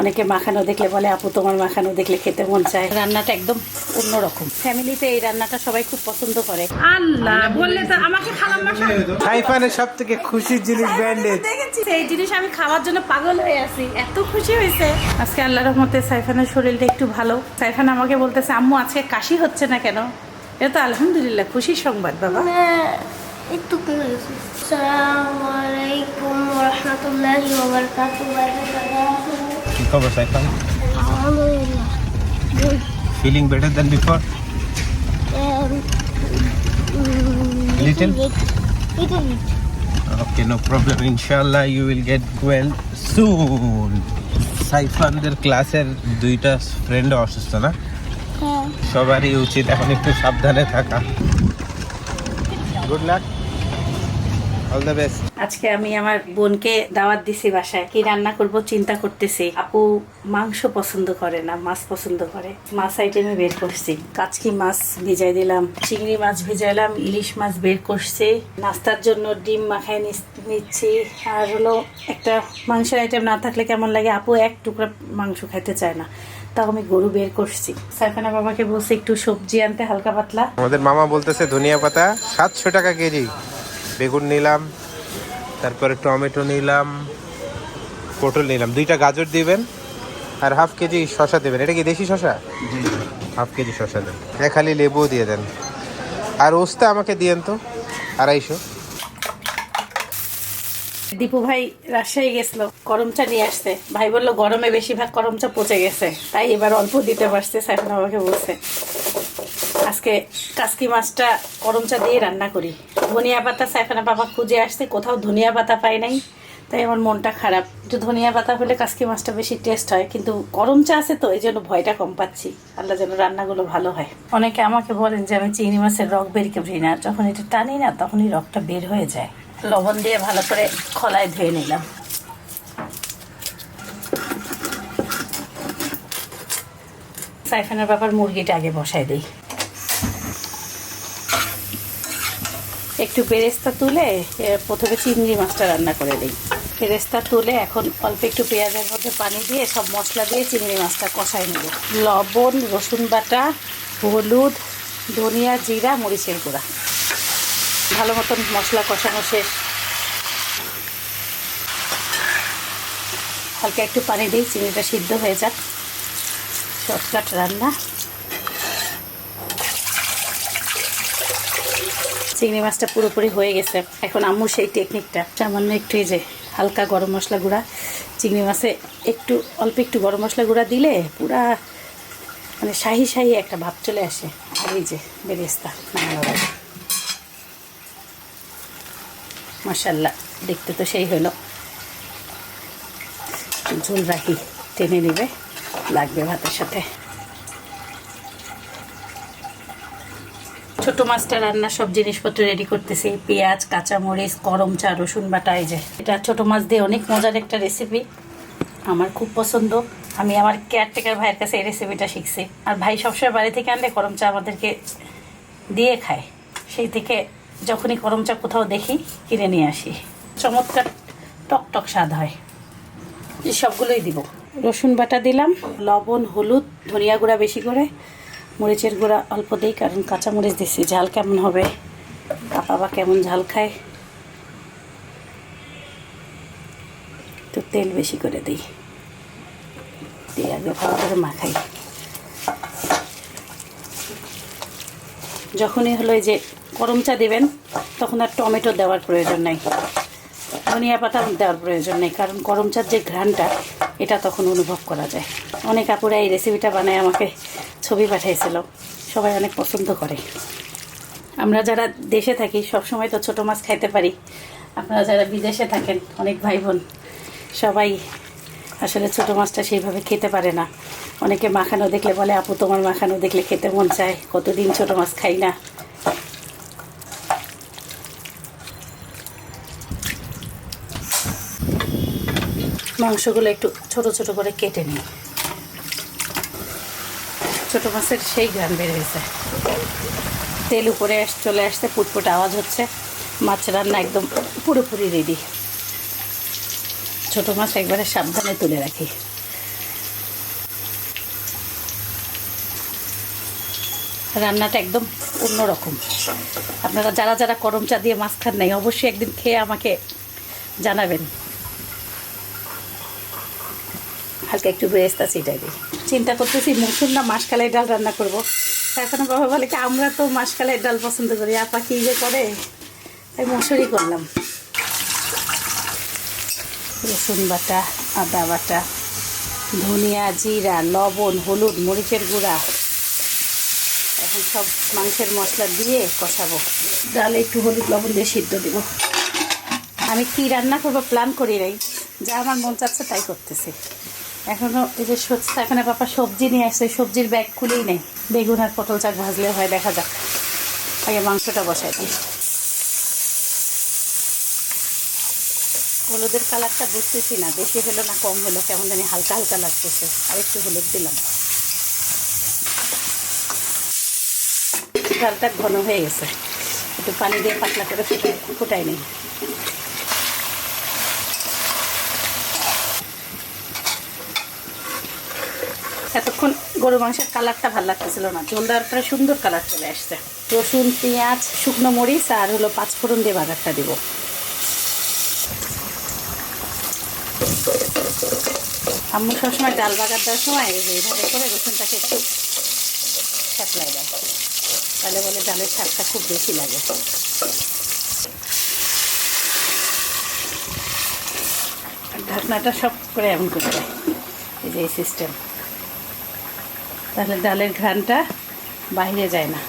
অনেকে মাখানো দেখলে বলে আপু তোমার মাখানো দেখলে খেতে মন চায়। রান্নাটা একদম অন্যরকম। ফ্যামিলিতে এই রান্নাটা সবাই খুব পছন্দ করে। আল্লাহ বললে তো আমাকে খালাম্মা সাইফানের সব থেকে খুশির জিনিস ব্যান্ডেজ দেখেছি। সেই জিনিস আমি খাওয়ার জন্য পাগল হয়ে আছি। এত খুশি হয়েছে। আজকে আল্লাহ রহমতে সাইফানের শরীরটা একটু ভালো। সাইফান আমাকে বলতেছে আম্মু আজকে কাশি হচ্ছে না কেন? এটা তো আলহামদুলিল্লাহ খুশির সংবাদ বাবা। একটু কমে গেছে আসসালামু আলাইকুম রহমতুল্লাহি কি খবর Saifan feeling better than before Little? Little bit. Okay no problem ইনশাআল্লাহ you will get well soon সাইফানদের ক্লাসের দুইটা ফ্রেন্ড অসুস্থ না? হ্যাঁ। সবারই উচিত এখন একটু সাবধানে থাকা। Good luck all the best আজকে আমি আমার বোনকে দাওয়াত দিছি বাসায়। কি রান্না করব চিন্তা করতেছি। আপু মাংস পছন্দ করে না মাছ পছন্দ করে। মাছ আইটেমে বের করছি। কাচকি মাছ ভিজাই দিলাম চিংড়ি মাছ ভিজাইলাম ইলিশ মাছ বের করছি। নাস্তার জন্য ডিম মাখায় নিচ্ছি। আর হলো একটা মাংসের আইটেম না থাকলে কেমন লাগে? আপু এক টুকরা মাংস খাইতে চায় না। তাও আমি গরু বের করছি। সাইফানা বাবাকে বলছি একটু সবজি আনতে হালকা পাতলা। আমাদের মামা বলতেছে ধনিয়া পাতা সাতশো টাকা কেজি। বেগুন নিলাম তারপরে টমেটো নিলাম পটল নিলাম দুইটা গাজর দিবেন আর হাফ কেজি শশা দেবেন। এটা কি দেশি শশা হাফ কেজি শশা দেন। এক খালি লেবুও দিয়ে দেন। আর ওস্তা আমাকে দিয়েন তো আড়াইশো। দীপু ভাই রাজশাহী গেছিল করমচা নিয়ে আসতে ভাই বলল গরমে বেশিরভাগ করমচা পচে গেছে। তাই এবার অল্প দিতে পারছে সাইফুন আমাকে বলছে। আজকে কাসকি মাছটা করমচা দিয়ে রান্না করি। ধনিয়া পাতা সাইফানা বাবা খুঁজে আসছে, কোথাও ধনিয়া পাতা পাই নাই। তাই আমার মনটা খারাপ। একটু ধনিয়া পাতা হলে কাসকি মাছটা বেশি টেস্ট হয়, কিন্তু গরম চা আছে তো, এই জন্য ভয়টা কম পাচ্ছি। আল্লাহ যেন রান্নাগুলো ভালো হয়। অনেকে আমাকে বলেন যে, আমি চিংড়ি মাছের রক বের করি না। যখন এটা টানি না, তখনই রকটা বের হয়ে যায়। লবণ দিয়ে ভালো করে খলায় ধুয়ে নিলাম। সাইফানের বাবার মুরগিটা আগে বসাই দিই। একটু বেরেস্তা তুলে প্রথমে চিংড়ি মাছটা রান্না করে দিই বেরেস্তা তুলে এখন অল্প একটু পেঁয়াজের মধ্যে পানি দিয়ে সব মশলা দিয়ে চিংড়ি মাছটা কষাই নেব। লবণ, রসুন বাটা, হলুদ, ধনিয়া জিরা, মরিচের গুঁড়া। ভালো মতন মশলা কষানো শেষ। হালকা একটু পানি দিই চিংড়িটা সিদ্ধ হয়ে যাক। শর্টকাট রান্না। চিংড়ি মাছটা পুরোপুরি হয়ে গেছে। এখন আম্মু সেই টেকনিকটা সামান্য একটু এই যে হালকা গরম মশলা গুঁড়া, চিংড়ি মাছে একটু, অল্প একটু গরম মশলা গুঁড়া দিলে পুরা মানে শাহি শাহি একটা ভাব চলে আসে। আর এই যে বেরেস্তা মাসাল্লাহ দেখতে তো সেই হলো। ঝোল রাখি, টেনে নেবে, লাগবে ভাতের সাথে। ছোট মাছটা রান্নার সব জিনিসপত্র রেডি করতেছি। পেঁয়াজ, কাঁচামরিচ করম চা, রসুন বাটা, এই যে। এটা ছোট মাছ দিয়ে অনেক মজার একটা রেসিপি আমার খুব পছন্দ। আমি আমার কেয়ারটেকার ভাইয়ের কাছে এই রেসিপিটা শিখছি। আর ভাই সবসময় বাড়ি থেকে আনলে করম চা আমাদেরকে দিয়ে খায়। সেই থেকে যখনই করম চা কোথাও দেখি, কিনে নিয়ে আসি। চমৎকার টক টক স্বাদ হয়। এই সবগুলোই দিব। রসুন বাটা দিলাম, লবণ, হলুদ, ধনিয়া গুঁড়া বেশি করে। মরিচের গুঁড়া অল্প দিই, কারণ কাঁচা মরিচ দিচ্ছি ঝাল কেমন হবে? কাপা বা কেমন ঝাল খায়? তো তেল বেশি করে দিই। দিয়ে আগে ভালো করে মাখাই। যখনই হলো এই যে গরম চা দেবেন, তখন আর টমেটো দেওয়ার প্রয়োজন নাই। ধনিয়া পাতা দেওয়ার প্রয়োজন নেই, কারণ গরম চার যে ঘ্রাণটা, এটা তখন অনুভব করা যায়। অনেক আপুরা এই রেসিপিটা বানায় আমাকে ছবি পাঠিয়েছিল সবাই অনেক পছন্দ করে। আমরা যারা দেশে থাকি সব সময় তো ছোটো মাছ খাইতে পারি। আপনারা যারা বিদেশে থাকেন, অনেক ভাই বোন সবাই আসলে ছোটো মাছটা সেইভাবে খেতে পারে না। অনেকে মাখানো দেখলে বলে, আপু, তোমার মাখানো দেখলে খেতে মন চায়, কতদিন ছোটো মাছ খাই না? মাংসগুলো একটু ছোট ছোট করে কেটে নিই। ছোট মাছের সেই গ্রাম বেড়ে গেছে। তেল উপরে চলে আসছে পুটপুট আওয়াজ হচ্ছে। মাছ রান্না একদম পুরোপুরি রেডি ছোট মাছ একবারে সাবধানে তুলে রাখি। রান্নাটা একদম অন্যরকম। আপনারা যারা যারা করমচা দিয়ে মাছ খান নাই, অবশ্যই একদিন খেয়ে আমাকে জানাবেন। হালকা একটু বেরেস্তা ছিটাই দিই চিন্তা করতেছি, মসুর না মাসকালাই ডাল রান্না করব। এখন বাবা বলে কি, আমরা তো মাসকালাই ডাল পছন্দ করি, আপা কী যে করে? তাই মসুরই করলাম। রসুন বাটা, আদা বাটা, ধনিয়া জিরা, লবণ, হলুদ, মরিচের গুঁড়া। এখন সব মাংসের মশলা দিয়ে কষাবো। ডালে একটু হলুদ লবণ দিয়ে সিদ্ধ দিব। আমি কি রান্না করব প্ল্যান করি নাই। যা আমার মন চাচ্ছে তাই করতেছি। এখনও এই যে এখানে পাপা সবজি নিয়ে আসছে সবজির ব্যাগ খুলেই নেই। বেগুন আর পটল চাক ভাজলে হয়, দেখা যাক। আগে মাংসটা বসাই দিই। হলুদের কালারটা বুঝতেছি না, বেশি হলো না কম হলো, কেমন জানি হালকা হালকা লাগতেছে, আর একটু হলুদ দিলাম। ডালটা ঘন হয়ে গেছে, একটু পানি দিয়ে পাতলা করে ফুটাই ফুটাই নেই এতক্ষণ গরু মাংসের কালারটা ভালো লাগতেছিল না। ঝোল দেওয়ার পরে সুন্দর কালার চলে আসছে। রসুন, পেঁয়াজ, শুকনো মরিচ আর হলো পাঁচফোড়ন দিয়ে বাগারটা দিব। আম্মু সবসময় ডাল বাগার দেওয়ার সময় এইভাবে করে রসুনটাকে একটু সাপ্লাই দেয়। তাহলে বলে ডালের স্বাদটা খুব বেশি লাগে। ঢাকনাটা সব করে এমন করে দেয়। এই যে এই সিস্টেম তাহলে ডালের ঘ্রাণটা বাইরে যায় না।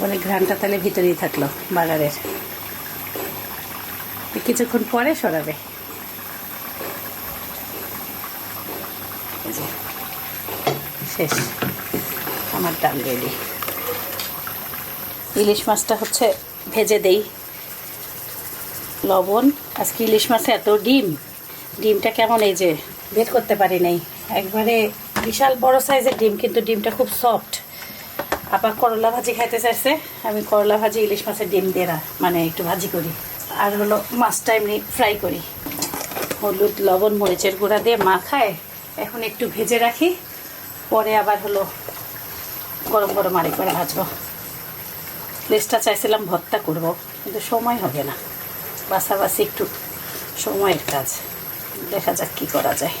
বলে ঘ্রাণটা তাহলে ভিতরেই থাকল বাগারের। কিছুক্ষণ পরে সরাবে। শেষ। আমার ডাল রেডি। ইলিশ মাছটা হচ্ছে ভেজে দেই। লবণ। আজকে ইলিশ মাছে এত ডিম। ডিমটা কেমন এই যে বের করতে পারি নাই। একবারে বিশাল বড় সাইজের ডিম, কিন্তু ডিমটা খুব সফট আপা করলা ভাজি খাইতে চাইছে, আমি করলা ভাজি ইলিশ মাছের ডিম দিয়ে মানে একটু ভাজি করি। আর হলো মাছটা এমনি ফ্রাই করি। হলুদ, লবণ, মরিচের গুঁড়া দিয়ে মাখায়, এখন একটু ভেজে রাখি, পরে আবার হলো গরম গরম আরেক করে ভাজবো। লেসটা চাইছিলাম ভর্তা করব, কিন্তু সময় হবে না। বাসাবাসি একটু সময়ের কাজ, দেখা যাক কি করা যায়।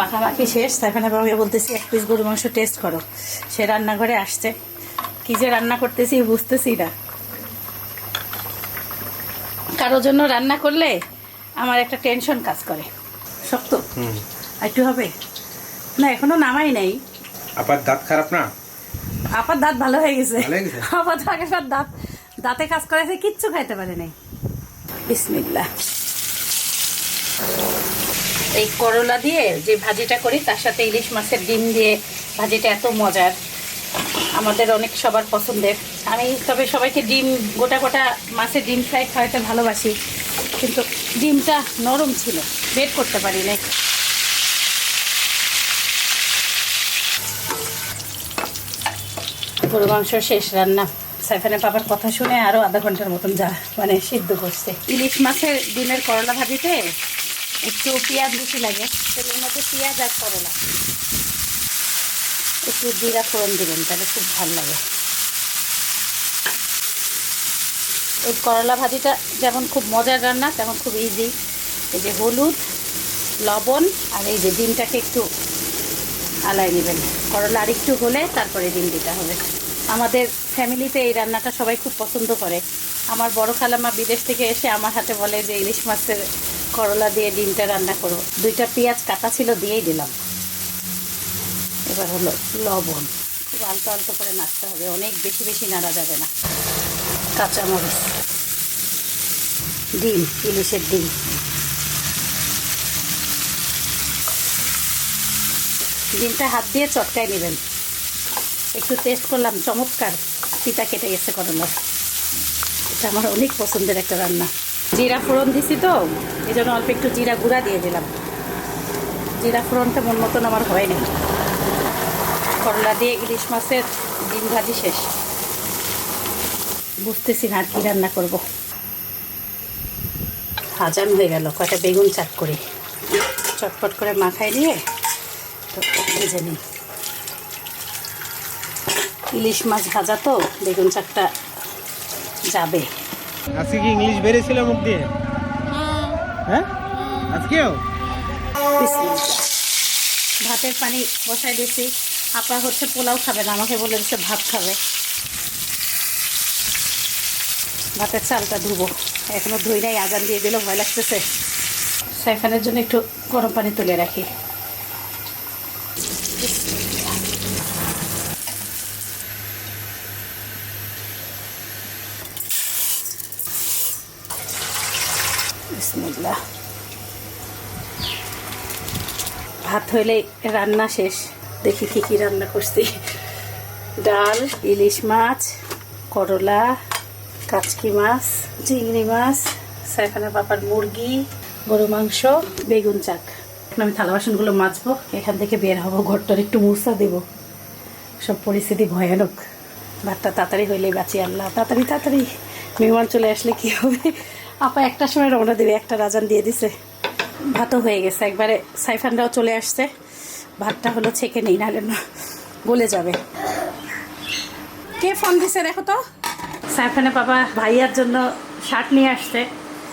মাখামাখি শেষ সাইফানা বাবু বলতেছি এক পিস গরু মাংস টেস্ট করো। সে রান্নাঘরে আসছে। কি যে রান্না করতেছি বুঝতেছি না। কারোর জন্য রান্না করলে আমার একটা টেনশন কাজ করে। শক্ত? একটু হবে? না এখনও নামাই নাই। আবার দাঁত খারাপ না? আপার দাঁত ভালো হয়ে গেছে? আপার দাঁত দাঁতে। কাজ করেছে কিচ্ছু খাইতে পারে নাই। বিসমিল্লা এই করলা দিয়ে যে ভাজিটা করি, তার সাথে ইলিশ মাছের ডিম দিয়ে ভাজিটা এত মজার। আমাদের অনেক সবার পছন্দের। আমি তবে সবাইকে ডিম, গোটা গোটা মাছের ডিম ফ্রাই খাওয়াতে ভালোবাসি, কিন্তু ডিমটা নরম ছিল, বের করতে পারি নাই। গরু মাংস শেষ রান্না। সাইফানের পাপার কথা শুনে আরও আধা ঘণ্টার মতন যা মানে সিদ্ধ করছে। ইলিশ মাছের ডিমের করলা ভাজিতে একটু পেঁয়াজ বেশি লাগে, তেলের মধ্যে পেঁয়াজ আর করলা। একটু জিরা ফোড়ন দিবেন, তাহলে খুব ভালো লাগে। এই করলা ভাজিটা যেমন খুব মজার রান্না, তেমন খুব ইজি এই যে হলুদ, লবণ আর এই যে ডিমটাকে একটু আলাই নেবেন। করলা আর একটু হলে তারপরে ডিম দিতে হবে। আমাদের ফ্যামিলিতে এই রান্নাটা সবাই খুব পছন্দ করে। আমার বড় খালামা বিদেশ থেকে এসে আমার হাতে বলে যে ইলিশ মাছের করলা দিয়ে ডিমটা রান্না করো। দুইটা পেঁয়াজ কাটা ছিল দিয়েই দিলাম। এবার হলো লবণ। খুব আলতো আলতো করে নাড়তে হবে, অনেক বেশি বেশি নাড়া যাবে না। কাঁচামরিচ। ডিম, ইলিশের ডিম। ডিমটা হাত দিয়ে চটকায় নেবেন। একটু টেস্ট করলাম, চমৎকার। পিতা কেটে গেছে করলার। এটা আমার অনেক পছন্দের একটা রান্না। জিরা ফোড়ন দিছি তো এই জন্য অল্প একটু জিরা গুঁড়া দিয়ে দিলাম। জিরা ফোড়নটা মন মতন আমার হয়নি। করলা দিয়ে ইলিশ মাছের ডিম ভাজি শেষ। বুঝতেছি না আর কি রান্না করব। হাজান হয়ে গেল, কয়টা বেগুন চাট করি। চটপট করে মাখাই নিয়ে তো ভেজে নিই। ইলিশ মাছ ভাজা তো, বেগুন চাটটা যাবে। আজকে কি ইংলিশ বেড়েছিল মুখ দিয়ে? হ্যাঁ? আজকেও? ভাতের পানি বসাই দিয়েছি। আপা হচ্ছে পোলাও খাবে না, আমাকে বলে দিচ্ছে ভাত খাবে। ভাতের চালটা ধুবো। এখনও ধুই নাই, আজান দিয়ে দিলেও ভয় লাগতেছে। সাইফানের জন্য একটু গরম পানি তুলে রাখি। বিসমিল্লাহ। ভাত হইলে রান্না শেষ। দেখি কি কি রান্না করছি। ডাল, ইলিশ মাছ, করলা, কাচকি মাছ, চিংড়ি মাছ সাইফানা পাপার মুরগি, গরু মাংস, বেগুন চাক। আমি থালা বাসনগুলো মাজবো। এখান থেকে বের হব, ঘরটার একটু মুসা দেব। সব পরিস্থিতি ভয়ানক। ভাতটা তাড়াতাড়ি হইলে বাঁচি আল্লাহ তাড়াতাড়ি তাড়াতাড়ি। মেহমান চলে আসলে কি হবে? আপা একটা সময় রওনা দেবে একটা রাজান দিয়ে দিছে। ভাতও হয়ে গেছে একবারে সাইফানরাও চলে আসছে। ভাতটা হলো ছেঁকে নেই নাহলে না গলে যাবে। কে ফোন দিছে দেখো তো? সাইফানের বাবা ভাইয়ার জন্য শার্ট নিয়ে আসছে।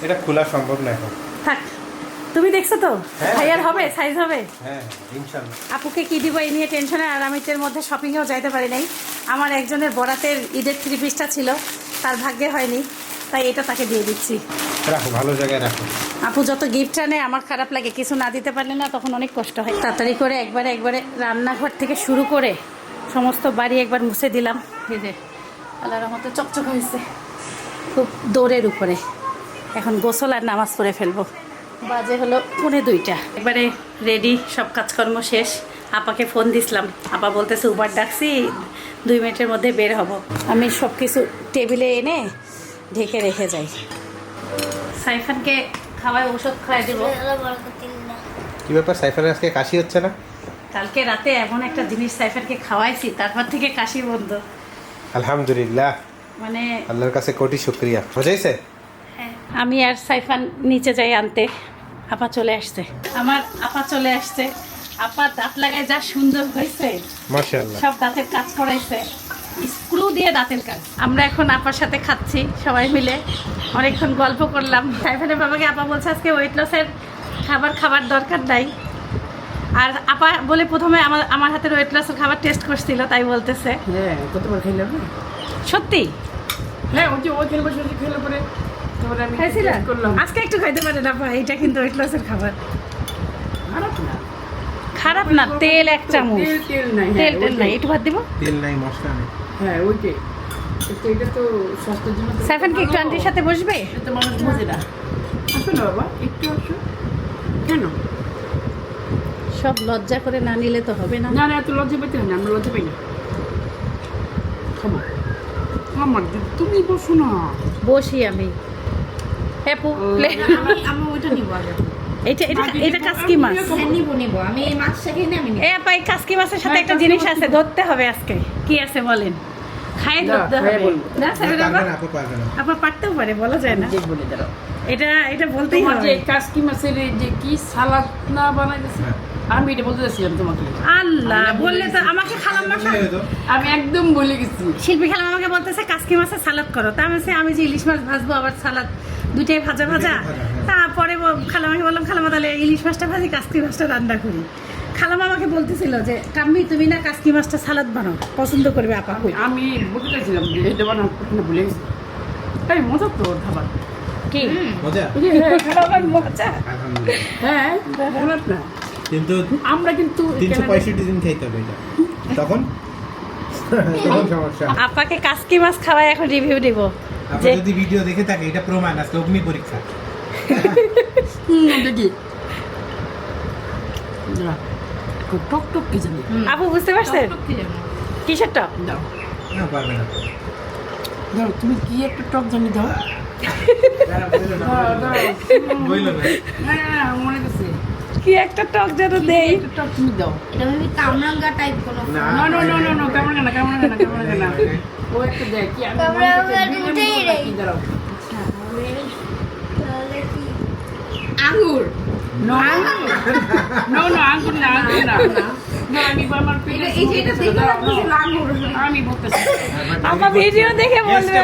এটা খোলা সম্ভব না এখন। থাক তুমি দেখছ তো? হ্যাঁ। ভাইয়ার হবে সাইজ হবে? হ্যাঁ আপুকে কি দিব এই নিয়ে টেনশনে? আর আমি এর মধ্যে শপিংয়েও যাইতে পারি নাই। আমার একজনের বরাতের ঈদের থ্রি পিসটা ছিল তার ভাগ্যে হয়নি। তাই এটা তাকে দিয়ে দিচ্ছি। রাখো ভালো জায়গায় রাখো। আপু যত গিফট আনে আমার খারাপ লাগে। কিছু না দিতে পারলে না তখন অনেক কষ্ট হয়। তাড়াতাড়ি করে একবারে একবারে রান্নাঘর থেকে শুরু করে সমস্ত বাড়ি একবার মুছে দিলাম। এই যে আল্লাহ রহমতে চকচক হয়েছে। খুব দৌড়ের উপরে। এখন গোসল আর নামাজ পড়ে ফেলব। বাজে হলো পুনে দুইটা। একবারে রেডি সব কাজকর্ম শেষ। আপাকে ফোন দিছিলাম। আপা বলতেছে উবার ডাকছি দুই মিনিটের মধ্যে বের হব। আমি সব কিছু টেবিলে এনে ঢেকে রেখে যাই। সাইফানকে খাওয়ায় ওষুধ খাওয়াই দেবো। কি ব্যাপার? সাইফারের আজকে কাশি হচ্ছে না? কালকে রাতে এমন একটা জিনিস সাইফানকে খাওয়াইছি তারপর থেকে কাশি বন্ধ। আলহামদুলিল্লাহ। মানে আল্লাহর কাছে কোটি শুক্রিয়া। বুঝাইছে আমি আর সাইফান নিচে যাই আনতে। আপা চলে আসছে। আমার আপা চলে আসছে। আপা দাঁত লাগায় যা সুন্দর হয়েছে। সব দাঁতের কাজ করাইছে। স্ক্রু দিয়ে দাঁতের কাজ। আমরা এখন আপার সাথে খাচ্ছি সবাই মিলে। অনেকক্ষণ গল্প করলাম। তাই সাইফানের বাবাকে আপা বলছে আজকে ওয়েট লসের খাবার খাবার দরকার নাই। আর আপা বলে প্রথমে আমার আমার হাতের ওয়েট লসের খাবার টেস্ট করছিল তাই বলতেছে। হ্যাঁ কতবার খাইলাম না সত্যি? হ্যাঁ ওই যে বসে খেলে পরে আজকে একটু খাইতে পারে না আপা এটা কিন্তু ওয়েট লসের খাবার। খারাপ না। খারাপ না তেল এক চামচ। তেল তেল নাই। তেল হ্যাঁ, তেল নাই একটু ভাত দিব? তেল নাই মশলা নেই। হ্যাঁ ওইটাই। তো এটা তো স্বাস্থ্যের জন্য সাইফান কি একটু আন্টির সাথে বসবে? এটা মানুষ বোঝে না। আসো বাবা একটু আসো। কেন? সব লজ্জা করে না নিলে তো হবে না। না না এত লজ্জা পেতে হয় না আমরা লজ্জা পাই না। আমার তুমি বসো না। বসি আমি। হ্যাপু প্লে- আমি ওইটা নিব আগে। এটা এটা এটা কাসকি মাছ। হ্যাঁ নিব নিব। আমি এই মাছটা কিনে আমি আপা এই কাসকি মাছের সাথে হ্যাঁ, একটা জিনিস আছে ধরতে হবে আজকে। কি আছে বলেন? খাই না, ধরতে হবে। না সাইফান আপা পারবে না আপু পারবে না। আপা পারতেও পারে বলা যায় না। দাঁড়াও। এটা এটা বলতেই হবে। যে কাসকি মাছের যে কি সালাদ না বানাইতেছে? হ্যাঁ। আমি এটা বলতে চাচ্ছিলাম তোমাকে। আল্লাহ বললে তো বলে আমাকে খালাম মশা আমি একদম বলে গেছি। শিল্পী খালাম আমাকে বলতেছে কাসকি মাছের সালাদ করো। তা আমি আমি যে ইলিশ মাছ ভাজবো আবার সালাদ দুইটাই ভাজা ভাজা। হ্যাঁ। তারপরে খালামাকে বললাম খালামা তাহলে ইলিশ মাছটা ভাজি কাসকি মাছটা রান্না করি। খালামা আমাকে বলতেছিল যে কাম্মি তুমি না কাসকি মাছটা সালাদ বানাও পছন্দ করবে আপা কই? আমি বলতে চাইছিলাম যে এটা কঠিন ভুলে গেছি। তাই মজা তো ওর খাবার। কি? মজা? হ্যাঁ, মজা। হ্যাঁ খারাপ না। কিন্তু আমরা কিন্তু তিনশো পঁয়ষট্টি দিন খাইতে হবে এটা। তখন? তখন সমস্যা। আপাকে কাসকি মাছ খাওয়ায় এখন রিভিউ দিব। আপনি যদি ভিডিও দেখে থাকে এটা প্রমাণ আজকে অগ্নি পরীক্ষা। হুম, দেখি। খুব টক টক কি জানি। আপু বুঝতে পারছেন? কিসের টক? দাও। না পারবে না। দাও তুমি কি একটা টক জানি দাও। মনে কি একটা টক যেন দেই? একটা টক তুমি দাও। এটা ভাবি কামরাঙ্গা টাইপ কোনো না। না না না না কেমন না কেমন না কেমন না ও একটা দেখ কি আমি মনে করছি আমরা দুইজনে উঠেই মিলে নেই। কি দাঁড়াও। তাহলে কি? আঙ্গুর। No, no, no, আঙ্গুর না, আঙ্গুর না। না, আমি আমার পেটে এই যে এটা দেখে লাগতেছিল আঙুর আমি বলতেছি। আপা ভিডিও দেখে করতেছে।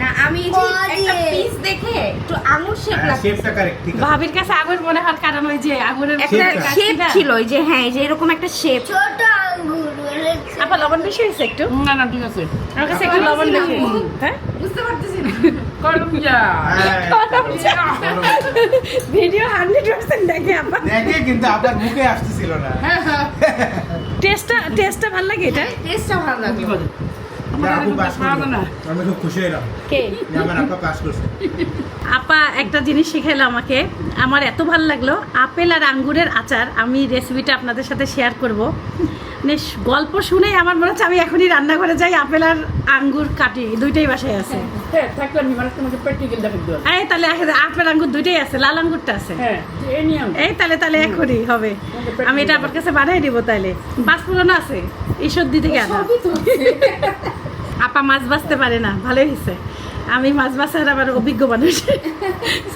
না আমি এই যে কদিয়ে। একটা পিস দেখে একটু আঙুর শেপ হ্যাঁ শেপটা কারেক্ট ঠিক আছে। ভাবির কাছে আগুন মনে হওয়ার কারণ ওই যে আগুনের একটা। শেপ ছিল ওই যে হ্যাঁ যে এরকম একটা শেপ ছোট আঙ্গুর আপা লবণ বেশি হয়েছে একটু? না না ঠিক আছে। আমার কাছে একটু লবণ বেশি হ্যাঁ? বুঝতে পারতেছি না। করুন যা হ্যাঁ, ভিডিও হান্ড্রেড পার্সেন্ট দেখে আপা দেখে কিন্তু আপনার মুখে আসতেছিল না। হ্যাঁ হ্যাঁ। টেস্টটা টেস্টটা ভালো লাগে এটা? টেস্টটা ভালো না আমি খুব খুশি হলাম। কে? আমার আপা পাস করছে। আপা একটা জিনিস শিখাইলো আমাকে। আমার এত ভালো লাগল আপেল আর আঙ্গুরের আচার। আমি রেসিপিটা আপনাদের সাথে শেয়ার করব। মানে গল্প শুনেই আমার মনে হচ্ছে আমি এখনই রান্নাঘরে যাই আপেল আর আঙ্গুর কাটি। দুইটাই বাসায় আছে। হ্যাঁ মানে এই তাহলে আপেল আঙ্গুর দুইটাই আছে লাল আঙ্গুরটা আছে। হ্যাঁ এই তাহলে তাহলে এখনই হবে। আমি এটা আপনার কাছে বানাই দিব তাহলে। মাছ পুরনো আছে ঈশ্বরদি থেকে আনা। আপা মাছ বাঁচতে পারে না ভালোই হয়েছে। আমি মাছ বাসার আবার অভিজ্ঞ মানুষ।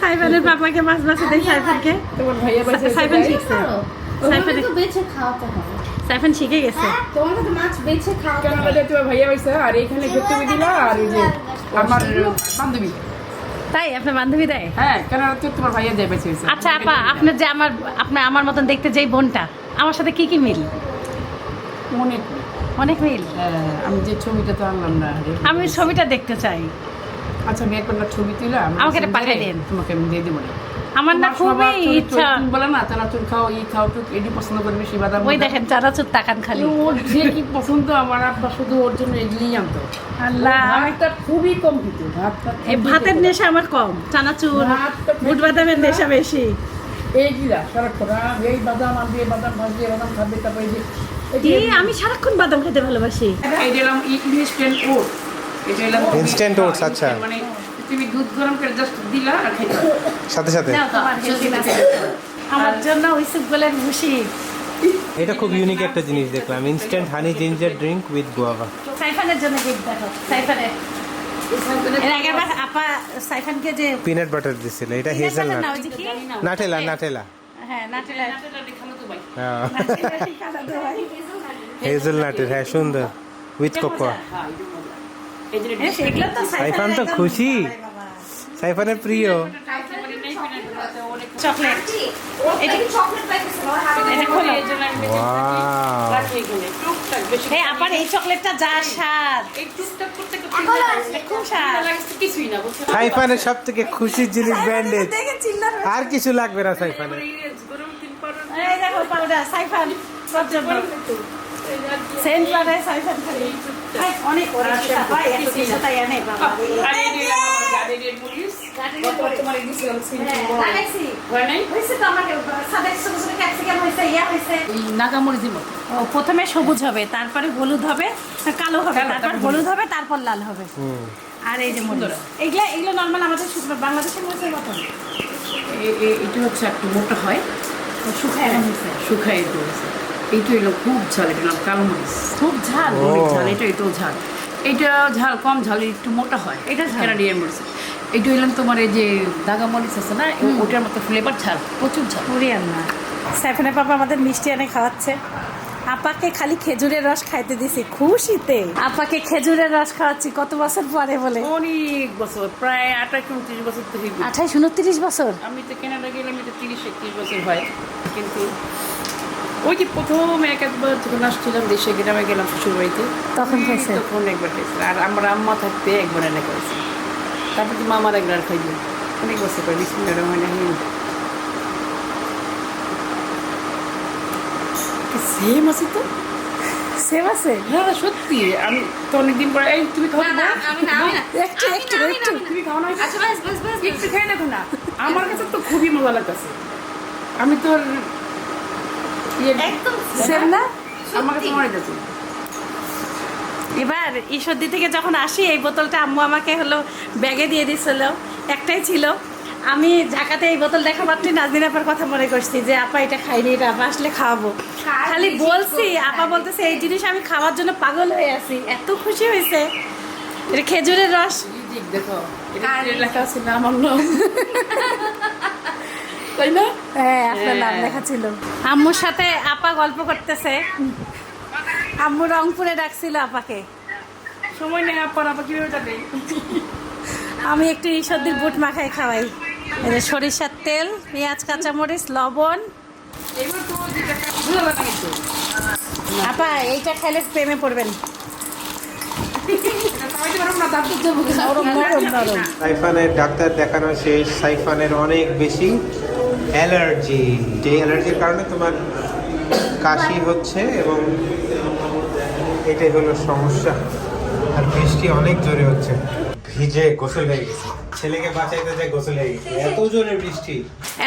সাইফানের পাপাকে মাছ বাঁচা দেয় সাইফানকে। তোমার ভাইয়া বাড়িতে সাইফান শিখছে। ওগুলো সাইফানে- বেছে খাওয়াতে হবে। সাইফান শিখে গেছে। তোমাকে তো মাছ বেছে খাওয়াতে হবে। কানাডাতে তোমার ভাইয়া বাড়িতে? আর এখানে ঘুরতে দিলা আর এই যে আমার বান্ধবী। তাই? আপনার বান্ধবী দেয় হ্যাঁ কানাডাতে তোমার ভাইয়া দেয় বেঁচে আচ্ছা আপা আপনার যে আমার আপনার আমার মতন দেখতে যেই বোনটা আমার সাথে কি কি মিল? মনে অনেক মিল? হ্যাঁ, আমি যে ছবিটা তো আনলাম না আমি ছবিটা দেখতে চাই। আচ্ছা আমি একবার ছবি আমাকে এটা পাঠিয়ে দিন। তোমাকে আমি দিয়ে দেবো না। আমার না খুবই ইচ্ছা। তুমি বলে না চানাচুর খাও ই খাও এটি পছন্দ করবে সে বাদাম ওই দেখেন চানাচুর তাকান খালি। ওর যে কি পছন্দ আমার আব্বা শুধু ওর জন্য এগুলিই আনতো। আল্লাহ। ভাতটা খুবই কম খেত ভাতটা এই ভাতের নেশা আমার কম চানাচুর বুট বাদামের নেশা বেশি। এইগুলা সারাক্ষণ এই বাদাম আনবে এই বাদাম ভাজবে এই বাদাম খাবে তারপরে আমি সারাক্ষণ বাদাম খেতে ভালোবাসি। এই দিলাম ওট এটা Instant oats, আচ্ছা। মানে তুমি দুধ গরম করে জাস্ট দিলা আর সাথে সাথে। আমার জন্য ইসুক গোলের ভুসি এটা খুব ইউনিক একটা জিনিস দেখলাম। Instant honey ginger drink with guava সাইফানের জন্য গিফট দেখো সাইফানের। এর আগের বার আপা সাইফানকে যে পিনাট বাটার দিছিল এটা হেজেলনাট ওই? নাটেলা নাটেলা হ্যাঁ। নাটেলা হ্যাঁ ভাই। হেজেলনাটের হ্যাঁ সুন্দর। উইথ কোকোয়া হ্যাঁ, সাইফান তো খুশি। সাইফানের প্রিয়। চকলেট বেশি এই চকলেটটা যা স্বাদ। এই টুকটাক করতে খুব স্বাদ। কিছুই না বুঝছ? সাইফানের সব থেকে খুশির জিনিস ব্যান্ডেজ আর কিছু লাগবে না সাইফানের। দেখো পাউডার সাইফান। খালি অনেক প্রথমে সবুজ হবে তারপরে হলুদ হবে কালো হবে তারপর হলুদ হবে তারপর লাল হবে। আর এই যে মরিচ এগুলা এগুলো নর্মাল আমাদের বাংলাদেশের মরিচের মতন। এটা হচ্ছে একটু মোটা হয়। শুকায় শুকায় এইটা হলো খুব ঝাল এটা নাম কালো মরিচ খুব ঝাল ও। ঝাল এটা এটাও ঝাল। এটা ঝাল কম ঝাল একটু মোটা হয়। এটা ঝাল। কানাডিয়ান মরিচ এটা হইলাম তোমার এই যে দাগা মরিচ আছে না ওটার মতো ফ্লেভার ঝাল প্রচুর ঝাল। কোরিয়ান না সাইফানের পাপা আমাদের মিষ্টি এনে খাওয়াচ্ছে। আপাকে খালি খেজুরের রস খাইতে দিছি খুশিতে। আপাকে খেজুরের রস খাওয়াচ্ছি কত বছর পরে বলে? অনেক বছর প্রায় আঠাশ উনত্রিশ বছর থেকে আঠাইশ উনত্রিশ বছর? আমি তো কেনাডা গেলাম এটা তিরিশ একত্রিশ বছর হয়। কিন্তু ওই যে প্রথম এক একবার যখন আসছিলাম দেশে গ্রামে গেলাম শ্বশুর বাড়িতে তখন খাইছে? তখন একবার খাইছে। আর আমার আম্মা থাকতে একবার এনে করেছে তারপর তো মামার একবার অনেক বছর পরে বিসমিল্লাহির রহমানির রহিম সেম আছে তো? সেম আছে? হ্যাঁ সত্যি আমি তো অনেকদিন পরে এই তুমি খাও না, না, আমি না, একটু একটু না, না, একটু তুমি খাও না? আচ্ছা বাস বাস বাস একটু খাই দেখো না। আমার কাছে তো খুবই মজা লাগতেছে। আমি তো সেম না? আমার কাছে মনে এবার ঈশ্বরদী থেকে যখন আসি এই বোতলটা আম্মু আমাকে হলো ব্যাগে দিয়ে দিছিল একটাই ছিল। আমি ঢাকাতে এই বোতল দেখা মাত্রই নাজদিন আপার কথা মনে করছি যে আপা এটা খাইনি এটা আপা আসলে খাওয়াবো। খালি বলছি আপা বলতেছে এই জিনিস আমি খাওয়ার জন্য পাগল হয়ে আছি। এত খুশি হয়েছে। এটা খেজুরের রস। দেখো লেখা আছে না আমার নাম। তাই না? হ্যাঁ আপনার নাম হ্যাঁ। লেখা ছিল। আম্মুর সাথে আপা গল্প করতেছে। আম্মু রংপুরে ডাকছিল আপাকে। সময় নেই আপা আপা কীভাবে যাবে? আমি একটু ঈশ্বরদীর বুট মাখায় খাওয়াই। সরিষার তেল পেঁয়াজ কাঁচামরিচ লবণ। আপা এইটা খাইলে প্রেমে পড়বেন। সাইফানের ডাক্তার দেখানো শেষ। সাইফানের অনেক বেশি। অ্যালার্জি। যে অ্যালার্জির কারণে তোমার কাশি হচ্ছে এবং এটাই হলো সমস্যা। আর বৃষ্টি অনেক জোরে হচ্ছে। ভিজে গোসল হয়ে গেছে। ছেলেকে বাঁচাইতে যায় গোসল হয়ে গেছে। এত জোরে বৃষ্টি।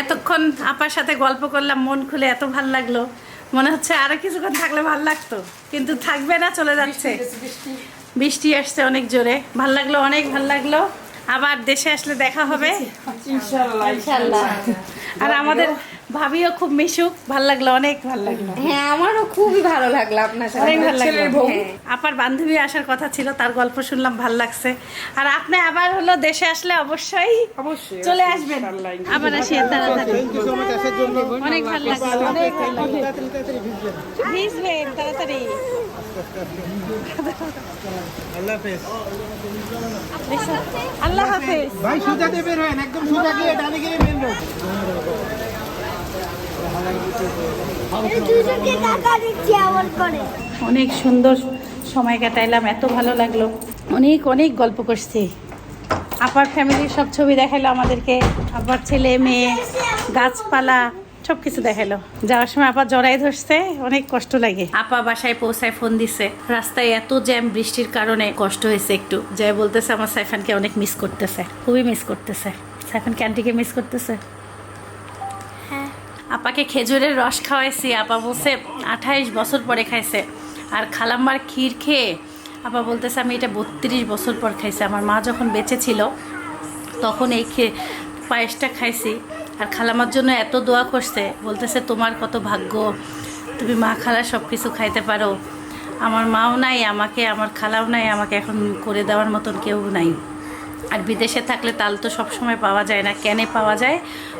এতক্ষণ আপার সাথে গল্প করলাম মন খুলে এত ভালো লাগল। মনে হচ্ছে আরও কিছুক্ষণ থাকলে ভালো লাগতো কিন্তু থাকবে না চলে যাচ্ছে। বৃষ্টি আসছে অনেক জোরে। ভালো লাগল অনেক ভালো লাগল। আবার দেশে আসলে দেখা হবে। আর আমাদের ভাবিও খুব মিশুক ভালো লাগল অনেক। ভালো লাগল। হ্যাঁ আমারও খুবই ভালো লাগল আপনার সাথে। অনেক ভালো লাগল। হ্যাঁ। আপার বান্ধবী আসার কথা ছিল তার গল্প শুনলাম ভালো লাগছে। আর আপনি আবার হলো দেশে আসলে অবশ্যই অবশ্যই চলে আসবেন। আবার আসি তাড়াতাড়ি অনেক ভালো লাগল। অনেক ভালো লাগল ভিজবেন তাড়াতাড়ি। আল্লাহ হাফেজ। আল্লাহ হাফেজ। ভাই বের হয় একদম সুজা গিয়ে ডানে গিয়ে মেন রোড অনেক সুন্দর সময় কাটাইলাম এত ভালো লাগল। অনেক অনেক গল্প করছি। আপার ফ্যামিলির সব ছবি দেখাইলো আমাদেরকে। আপার ছেলে মেয়ে গাছপালা। সব কিছু দেখাল যাওয়ার সময় আপা জড়াই ধরছে অনেক কষ্ট লাগে। আপা বাসায় পৌঁছায় ফোন দিছে। রাস্তায় এত জ্যাম বৃষ্টির কারণে কষ্ট হয়েছে একটু। যাই বলতেছে আমার সাইফানকে অনেক মিস করতেছে। খুবই মিস করতেছে। সাইফান ক্যান্টিকে মিস করতেছে? আপাকে খেজুরের রস খাওয়াইছি। আপা বলছে আঠাইশ বছর পরে খাইছে। আর খালাম্মার ক্ষীর খেয়ে আপা বলতেছে আমি এটা বত্রিশ বছর পর খাইছি। আমার মা যখন বেঁচে ছিল তখন এই খে পায়েসটা খাইছি। আর খালামার জন্য এত দোয়া করছে, বলতেছে, তোমার কত ভাগ্য। তুমি মা খালা সব কিছু খাইতে পারো। আমার মাও নাই, আমাকে, আমার খালাও নাই, আমাকে এখন করে দেওয়ার মতন কেউ নাই। আর বিদেশে থাকলে তাল তো সব সময় পাওয়া যায় না। কেনে পাওয়া যায়?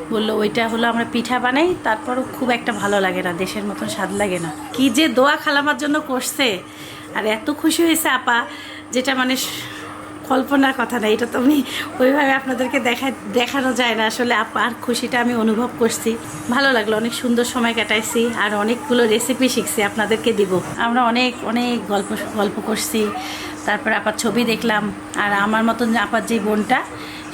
বলল, ওইটা হলো আমরা পিঠা বানাই, তারপরও খুব একটা ভালো লাগে না, দেশের মতন স্বাদ লাগে না। কি যে দোয়া খালামার জন্য করছে। আর এত খুশি হয়েছে আপা, যেটা মানে কল্পনার কথা না, এটা তো আমি ওইভাবে আপনাদেরকে দেখা দেখানো যায় না। আসলে আর খুশিটা আমি অনুভব করছি। ভালো লাগল, অনেক সুন্দর সময় কাটাইছি আর অনেকগুলো রেসিপি শিখছি আপনাদেরকে দিব। আমরা অনেক অনেক গল্প গল্প করছি। তারপর আপার ছবি দেখলাম আর আমার মতন আপার যে বোনটা,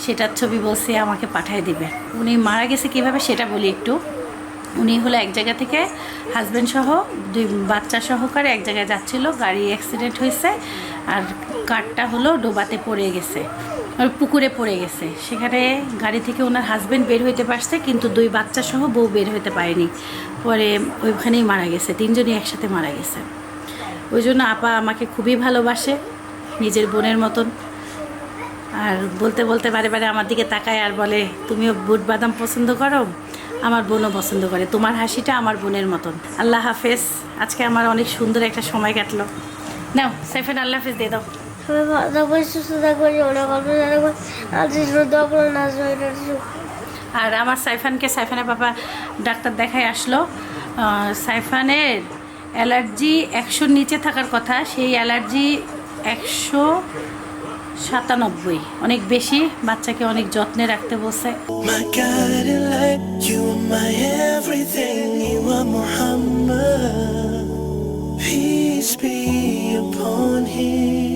সেটার ছবি বলছে আমাকে পাঠিয়ে দিবে। উনি মারা গেছে কীভাবে সেটা বলি একটু। উনি হলো এক জায়গা থেকে হাজব্যান্ড সহ, দুই বাচ্চা সহকারে এক জায়গায় যাচ্ছিল, গাড়ি অ্যাক্সিডেন্ট হয়েছে। আর কারটা হলো ডোবাতে পড়ে গেছে পুকুরে পড়ে গেছে। সেখানে গাড়ি থেকে ওনার হাজব্যান্ড বের হইতে পারছে, কিন্তু দুই বাচ্চা সহ বউ বের হইতে পারেনি। পরে ওইখানেই মারা গেছে, তিনজনই একসাথে মারা গেছে। ওই জন্য আপা আমাকে খুবই ভালোবাসে, নিজের বোনের মতন। আর বলতে বলতে বারে বারে আমার দিকে তাকায় আর বলে, তুমিও বুট বাদাম পছন্দ করো? আমার বোনও পছন্দ করে। তোমার হাসিটা আমার বোনের মতন। আল্লাহ হাফেজ। আজকে আমার অনেক সুন্দর একটা সময় কাটলো। নাও সাইফান আল্লাহ হাফিজ দিয়ে দাও। সবাই ভালো থাকবে সুস্থ থাকবে অনেক গল্প থাকবে আজ শ্রদ্ধা করে আর আমার সাইফানকে সাইফানের বাবা ডাক্তার দেখায় আসলো। সাইফানের অ্যালার্জি একশোর নিচে থাকার কথা সেই অ্যালার্জি একশো সাতানব্বই। অনেক বেশি বাচ্চাকে অনেক যত্নে রাখতে বসে Peace upon him.